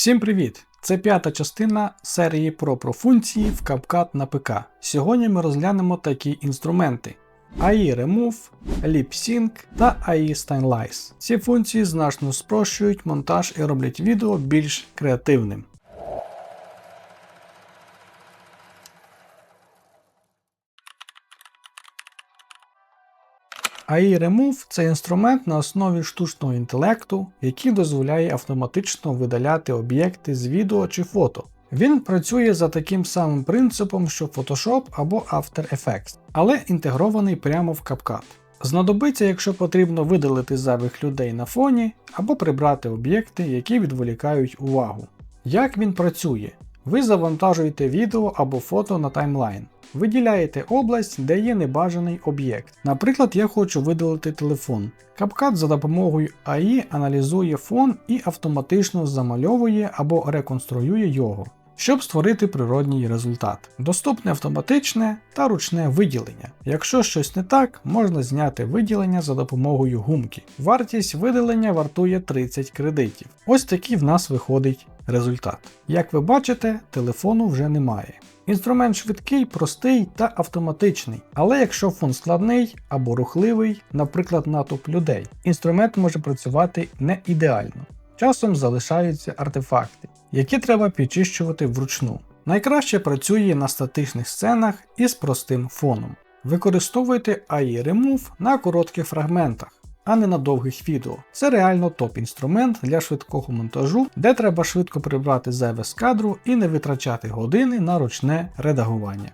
Всім привіт! Це п'ята частина серії про профункції в CapCut на ПК. Сьогодні ми розглянемо такі інструменти: AI Remove, Lip Sync та AI Stylize. Ці функції значно спрощують монтаж і роблять відео більш креативним. AI Remove це інструмент на основі штучного інтелекту, який дозволяє автоматично видаляти об'єкти з відео чи фото. Він працює за таким самим принципом, що Photoshop або After Effects, але інтегрований прямо в CapCut. Знадобиться, якщо потрібно видалити зайвих людей на фоні або прибрати об'єкти, які відволікають увагу. Як він працює? Ви завантажуєте відео або фото на таймлайн. Виділяєте область, де є небажаний об'єкт. Наприклад, я хочу видалити телефон. CapCut за допомогою AI аналізує фон і автоматично замальовує або реконструює його, щоб створити природній результат. Доступне автоматичне та ручне виділення. Якщо щось не так, можна зняти виділення за допомогою гумки. Вартість видалення вартує 30 кредитів. Ось такий в нас виходить результат. Як ви бачите, телефону вже немає. Інструмент швидкий, простий та автоматичний, але якщо фон складний або рухливий, наприклад, натовп людей, інструмент може працювати не ідеально. Часом залишаються артефакти, які треба підчищувати вручну. Найкраще працює на статичних сценах із простим фоном. Використовуйте AI Remove на коротких фрагментах а не на довгих відео. Це реально топ-інструмент для швидкого монтажу, де треба швидко прибрати зайве з кадру і не витрачати години на ручне редагування.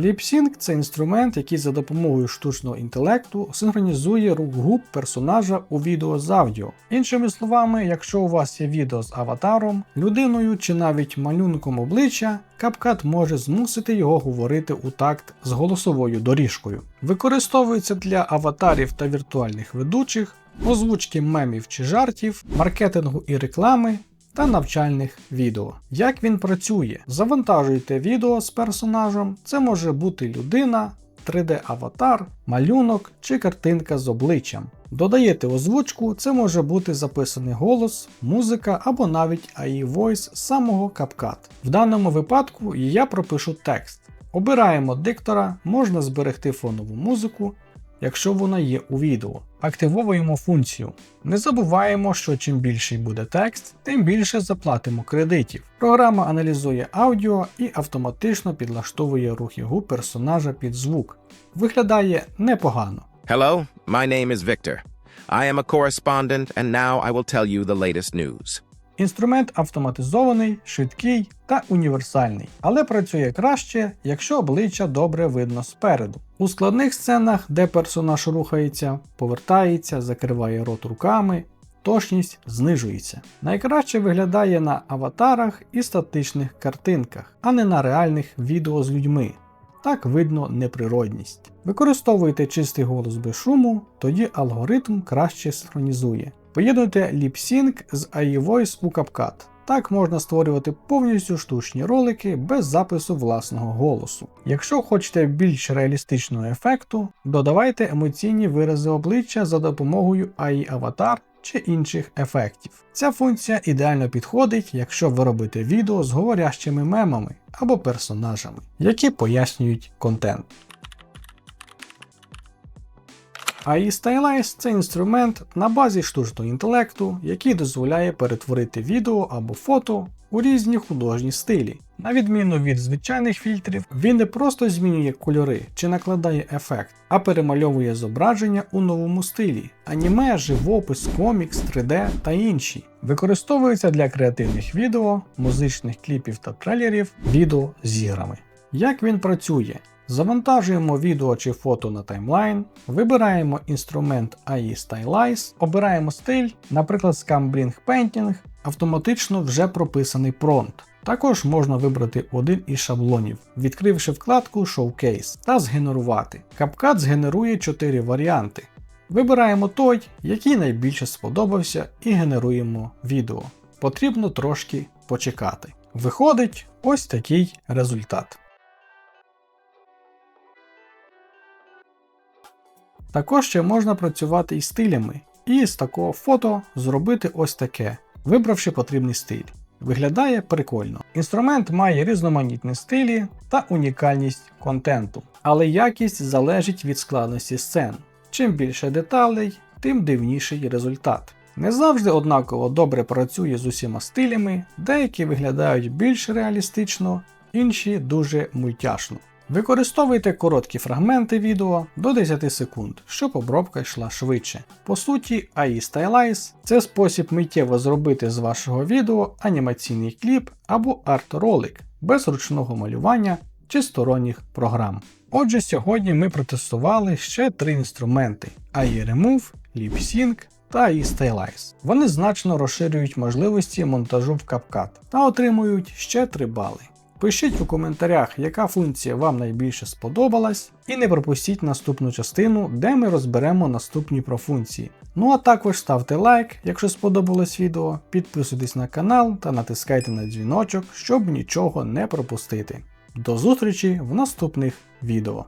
LipSync – це інструмент, який за допомогою штучного інтелекту синхронізує рух губ персонажа у відео з аудіо. Іншими словами, якщо у вас є відео з аватаром, людиною чи навіть малюнком обличчя, CapCut може змусити його говорити у такт з голосовою доріжкою. Використовується для аватарів та віртуальних ведучих, озвучки мемів чи жартів, маркетингу і реклами, та навчальних відео. Як він працює? Завантажуйте відео з персонажем, це може бути людина, 3D-аватар, малюнок чи картинка з обличчям. Додаєте озвучку, це може бути записаний голос, музика або навіть AI Voice з самого CapCut. В даному випадку я пропишу текст. Обираємо диктора, можна зберегти фонову музику, якщо вона є у відео. Активовуємо функцію. Не забуваємо, що чим більший буде текст, тим більше заплатимо кредитів. Програма аналізує аудіо і автоматично підлаштовує рухи губ персонажа під звук. Виглядає непогано. Hello, my name is Victor. I am a correspondent, and now I will tell you the latest news. Інструмент автоматизований, швидкий та універсальний, але працює краще, якщо обличчя добре видно спереду. У складних сценах, де персонаж рухається, повертається, закриває рот руками, точність знижується. Найкраще виглядає на аватарах і статичних картинках, а не на реальних відео з людьми. Так видно неприродність. Використовуйте чистий голос без шуму, тоді алгоритм краще синхронізує. Поєднуйте LipSync з AI Voice у CapCut. Так можна створювати повністю штучні ролики без запису власного голосу. Якщо хочете більш реалістичного ефекту, додавайте емоційні вирази обличчя за допомогою AI Avatar чи інших ефектів. Ця функція ідеально підходить, якщо ви робите відео з говорящими мемами або персонажами, які пояснюють контент. AI Stylize – це інструмент на базі штучного інтелекту, який дозволяє перетворити відео або фото у різні художні стилі. На відміну від звичайних фільтрів, він не просто змінює кольори чи накладає ефект, а перемальовує зображення у новому стилі, аніме, живопис, комікс, 3D та інші. Використовується для креативних відео, музичних кліпів та трейлерів, відео з іграми. Як він працює? Завантажуємо відео чи фото на таймлайн, вибираємо інструмент AI Stylize, обираємо стиль, наприклад, Scambring Painting, автоматично вже прописаний промпт. Також можна вибрати один із шаблонів, відкривши вкладку Showcase та згенерувати. CapCut згенерує 4 варіанти. Вибираємо той, який найбільше сподобався, і генеруємо відео. Потрібно трошки почекати. Виходить ось такий результат. Також ще можна працювати із стилями і з такого фото зробити ось таке, вибравши потрібний стиль. Виглядає прикольно. Інструмент має різноманітні стилі та унікальність контенту, але якість залежить від складності сцен. Чим більше деталей, тим дивніший результат. Не завжди однаково добре працює з усіма стилями, деякі виглядають більш реалістично, інші дуже мультяшно. Використовуйте короткі фрагменти відео до 10 секунд, щоб обробка йшла швидше. По суті, AI Stylize – це спосіб миттєво зробити з вашого відео анімаційний кліп або арт-ролик без ручного малювання чи сторонніх програм. Отже, сьогодні ми протестували ще три інструменти: AI Remove, LipSync та AI Stylize. Вони значно розширюють можливості монтажу в CapCut та отримують ще 3 бали. Пишіть у коментарях, яка функція вам найбільше сподобалась, і не пропустіть наступну частину, де ми розберемо наступні про функції. Ну а також ставте лайк, якщо сподобалось відео, підписуйтесь на канал та натискайте на дзвіночок, щоб нічого не пропустити. До зустрічі в наступних відео.